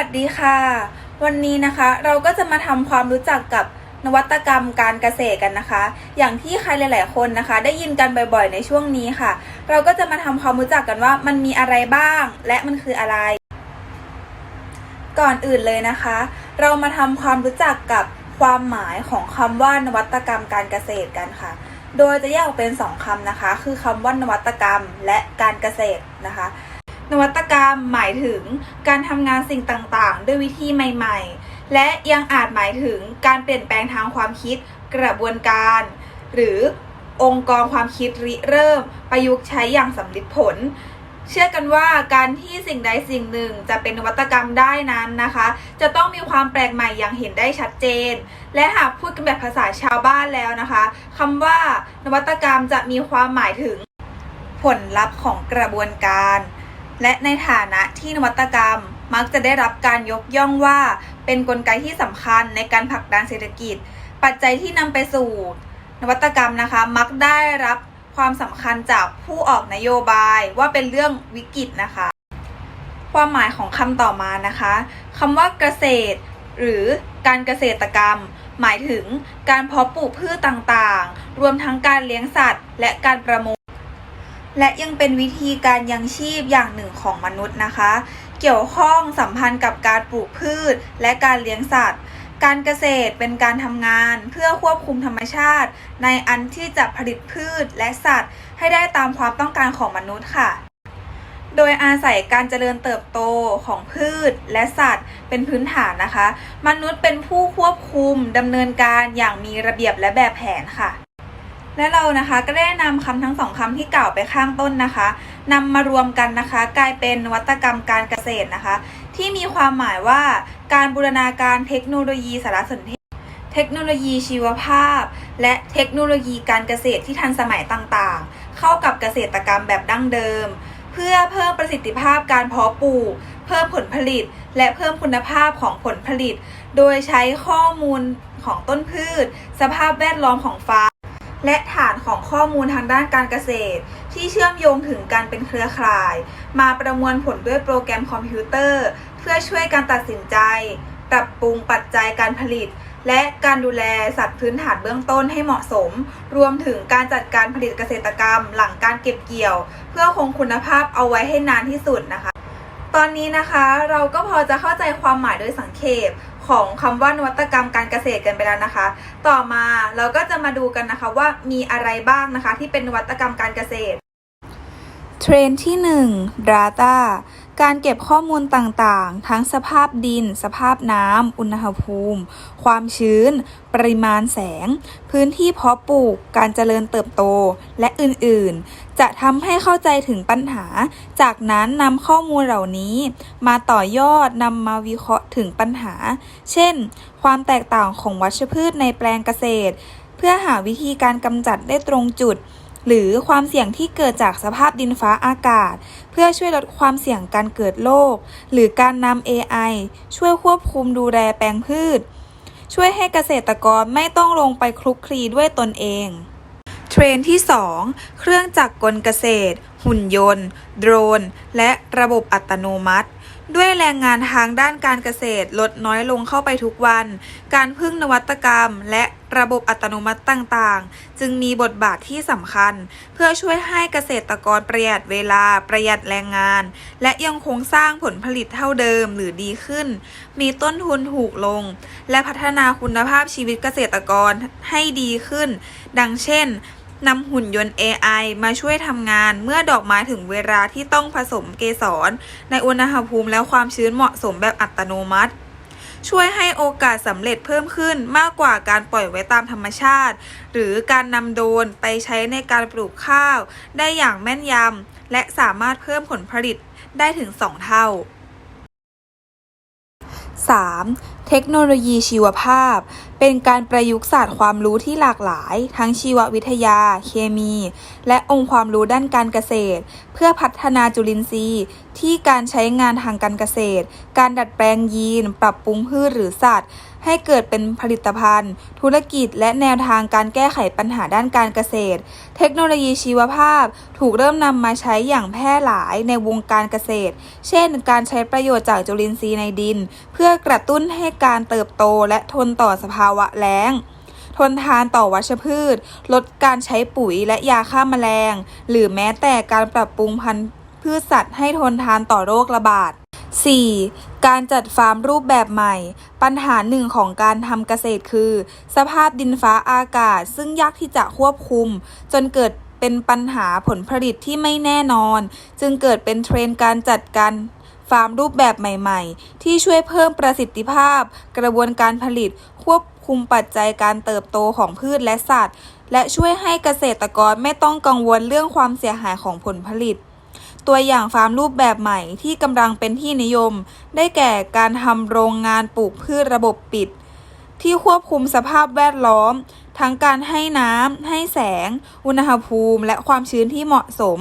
วัสดีค่ะ วันนี้นะคะเราก็จะมาทำความรู้จักกับนวัตกรรมการเกษตรกันนะคะ อย่างที่ใครหลาย ๆ คนนะคะ ได้ยินกันบ่อย ๆ ในช่วงนี้ค่ะ เราก็จะมาทำความรู้จักกันว่ามันมีอะไรบ้าง และมันคืออะไร ก่อนอื่นเลยนะคะ เรามาทำความรู้จักกับความหมายของคำว่านวัตกรรมการเกษตรกันค่ะ โดยจะแยกออกเป็นสองคำนะคะ คือคำว่านวัตกรรมและการเกษตรนะคะ นวัตกรรมหมายถึงการทำงานสิ่งต่างๆ ด้วยวิธีใหม่ ๆ และยังอาจหมายถึงการเปลี่ยนแปลงทางความคิด กระบวนการ หรือองค์กรความคิดริเริ่ม ประยุกต์ใช้อย่างสำลิดผล เชื่อกันว่าการที่สิ่งใดสิ่งหนึ่งจะเป็นนวัตกรรมได้นั้นนะคะ จะต้องมีความแปลกใหม่อย่างเห็นได้ชัดเจน และหากพูดกันแบบภาษาชาวบ้านแล้วนะคะคำว่านวัตกรรมจะมีความหมายถึง ผลลัพธ์ของกระบวนการ และในฐานะที่นวัตกรรมมักจะได้รับการยกย่องว่า เป็นนกลไกที่สำคัญในการผลักดันเศรษฐกิจ ปัจจัยที่นำไปสู่ นวัตกรรมนะคะ มักได้รับความสำคัญจากผู้ออกนโยบายว่าเป็นเรื่องวิกฤตนะคะ ความหมายของคำต่อมานะคะคำว่าเกษตร หรือการเกษตรกรรม หมายถึงการเพาะปลูกพืชต่างๆ รวมทั้งการเลี้ยงสัตว์ และการประมง และยังเป็นวิธีการยังชีพอย่างหนึ่งของมนุษย์นะคะ เกี่ยวข้องสัมพันธ์กับการปลูกพืชและการเลี้ยงสัตว์ การเกษตรเป็นการทำงานเพื่อควบคุมธรรมชาติ ในอันที่จะผลิตพืชและสัตว์ ให้ได้ตามความต้องการของมนุษย์ค่ะ โดยอาศัยการเจริญเติบโตของพืชและสัตว์ เป็นพื้นฐานนะคะ มนุษย์เป็นผู้ควบคุมดำเนินการอย่างมีระเบียบและแบบแผนค่ะ และเรานะคะก็ได้นำคำทั้งสองคำที่กล่าวไปข้างต้นนะคะนำมารวมกันนะคะ กลายเป็นนวัตกรรมการเกษตรนะคะ ที่มีความหมายว่าการบูรณาการเทคโนโลยีสารสนเทศเทคโนโลยีชีวภาพ และเทคโนโลยีการเกษตรที่ทันสมัยต่างๆ เข้ากับเกษตรกรรมแบบดั้งเดิม เพื่อเพิ่มประสิทธิภาพการเพาะปลูก เพิ่มผลผลิต และเพิ่มคุณภาพของผลผลิต โดยใช้ข้อมูลของต้นพืช สภาพแวดล้อมของฟ้า และฐานของข้อมูลทางด้านการเกษตร ที่เชื่อมโยงถึงการเป็นเครือข่าย มาประมวลผลด้วยโปรแกรมคอมพิวเตอร์ เพื่อช่วยการตัดสินใจ ปรับปรุงปัจจัยการผลิต และการดูแลสัตว์พื้นฐานเบื้องต้นให้เหมาะสม รวมถึงการจัดการผลิตเกษตรกรรม หลังการเก็บเกี่ยว เพื่อคงคุณภาพเอาไว้ให้นานที่สุดนะคะ ตอนนี้นะคะเราก็พอจะเข้าใจความหมายโดยสังเขป ของคำว่านวัตกรรมการเกษตรกันไปแล้วนะคะ ต่อมาเราก็จะมาดูกันนะคะว่ามีอะไรบ้างนะคะที่เป็นนวัตกรรมการเกษตร เทรนที่ 1 Data การเก็บข้อมูลต่างๆ ทั้งสภาพดิน สภาพน้ำ อุณหภูมิ ความชื้น ปริมาณแสง พื้นที่เพาะปลูก การเจริญเติบโต และอื่นๆ จะทำให้เข้าใจถึงปัญหา จากนั้นนำข้อมูลเหล่านี้ มาต่อยอดนำมาวิเคราะห์ถึงปัญหา เช่น ความแตกต่างของวัชพืชในแปลงเกษตร เพื่อหาวิธีการกำจัดได้ตรงจุด หรือความเสี่ยงที่เกิดจากสภาพดินฟ้าอากาศ เพื่อช่วยลดความเสี่ยงการเกิดโรคหรือการนำ AI ช่วยควบคุมดูแลแปลงพืช ช่วยให้เกษตรกรไม่ต้องลงไปคลุกคลีด้วยตนเอง เทรนที่ 2 เครื่องจักรกลเกษตร หุ่นยนต์ โดรน และระบบอัตโนมัติ ด้วยแรงงานทางด้านการเกษตรลดน้อยลงเข้าไปทุกวัน การพึ่งนวัตกรรม และระบบอัตโนมัติต่างๆ จึงมีบทบาทที่สำคัญ เพื่อช่วยให้เกษตรกรประหยัดเวลาประหยัดแรงงาน และยังคงสร้างผลผลิตเท่าเดิมหรือดีขึ้น มีต้นทุนถูกลง และพัฒนาคุณภาพชีวิตเกษตรกรให้ดีขึ้น ดังเช่น นำหุ่นยนต์ AI มาช่วยทำงานเมื่อดอกไม้ถึงเวลาที่ต้องผสมเกสร ในอุณหภูมิและความชื้นเหมาะสมแบบอัตโนมัติ ช่วยให้โอกาสสำเร็จเพิ่มขึ้นมากกว่าการปล่อยไว้ตามธรรมชาติ หรือการนำโดนไปใช้ในการปลูกข้าว ได้อย่างแม่นยำและสามารถเพิ่มผลผลิตได้ถึง 2 เท่า 3. เทคโนโลยีชีวภาพ เป็นการประยุกต์ศาสตร์ความรู้ที่หลากหลาย ทั้งชีววิทยา เคมี และองค์ความรู้ด้านการเกษตร เพื่อพัฒนาจุลินทรีย์ ที่การใช้งานทางการเกษตร การดัดแปลงยีน ปรับปรุงพืชหรือสัตว์ ให้เกิดเป็นผลิตภัณฑ์ ธุรกิจ และแนวทางการแก้ไขปัญหาด้านการเกษตร เทคโนโลยีชีวภาพถูกเริ่มนำมาใช้อย่างแพร่หลายในวงการเกษตร เช่น การใช้ประโยชน์จากจุลินทรีย์ในดิน เพื่อกระตุ้นให้การเติบโตและทนต่อสภาวะแล้งทนทานต่อวัชพืช ลดการใช้ปุ๋ยและยาฆ่าแมลง หรือแม้แต่การปรับปรุงพันธุ์พืชสัตว์ให้ทนทานต่อโรคระบาด 4. การจัดฟาร์มรูปแบบใหม่ ปัญหาหนึ่งของการทำเกษตรคือ สภาพดินฟ้าอากาศ ซึ่งยากที่จะควบคุม จนเกิดเป็นปัญหาผลผลิตที่ไม่แน่นอน จึงเกิดเป็นเทรนการจัดการฟาร์มรูปแบบใหม่ๆ ที่ช่วยเพิ่มประสิทธิภาพ กระบวนการผลิตควบคุมปัจจัยการเติบโตของพืชและสัตว์ และช่วยให้เกษตรกรไม่ต้องกังวลเรื่องความเสียหายของผลผลิต ตัวอย่างฟาร์มรูปแบบใหม่ที่กำลังเป็นที่นิยม ได้แก่การทำโรงงานปลูกพืชระบบปิด ที่ควบคุมสภาพแวดล้อม ทั้งการให้น้ำให้แสง อุณหภูมิ และความชื้นที่เหมาะสม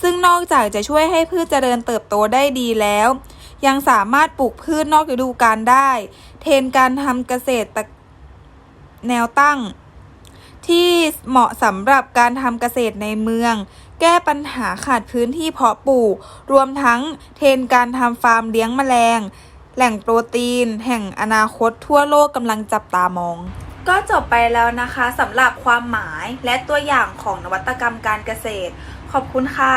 ซึ่งนอกจากจะช่วยให้พืชเจริญเติบโตได้ดีแล้ว ยังสามารถปลูกพืชนอกฤดูกาลได้ เทรนการทำเกษตรแนวตั้งที่เหมาะสำหรับการทำเกษตรในเมือง แก้ปัญหาขาดพื้นที่เพาะปลูก รวมทั้งเทรนการทำฟาร์มเลี้ยงแมลง แหล่งโปรตีน แห่งอนาคตทั่วโลกกำลังจับตามอง ก็จบไปแล้วนะคะสำหรับความหมายและตัวอย่างของนวัตกรรมการเกษตร ขอบคุณค่ะ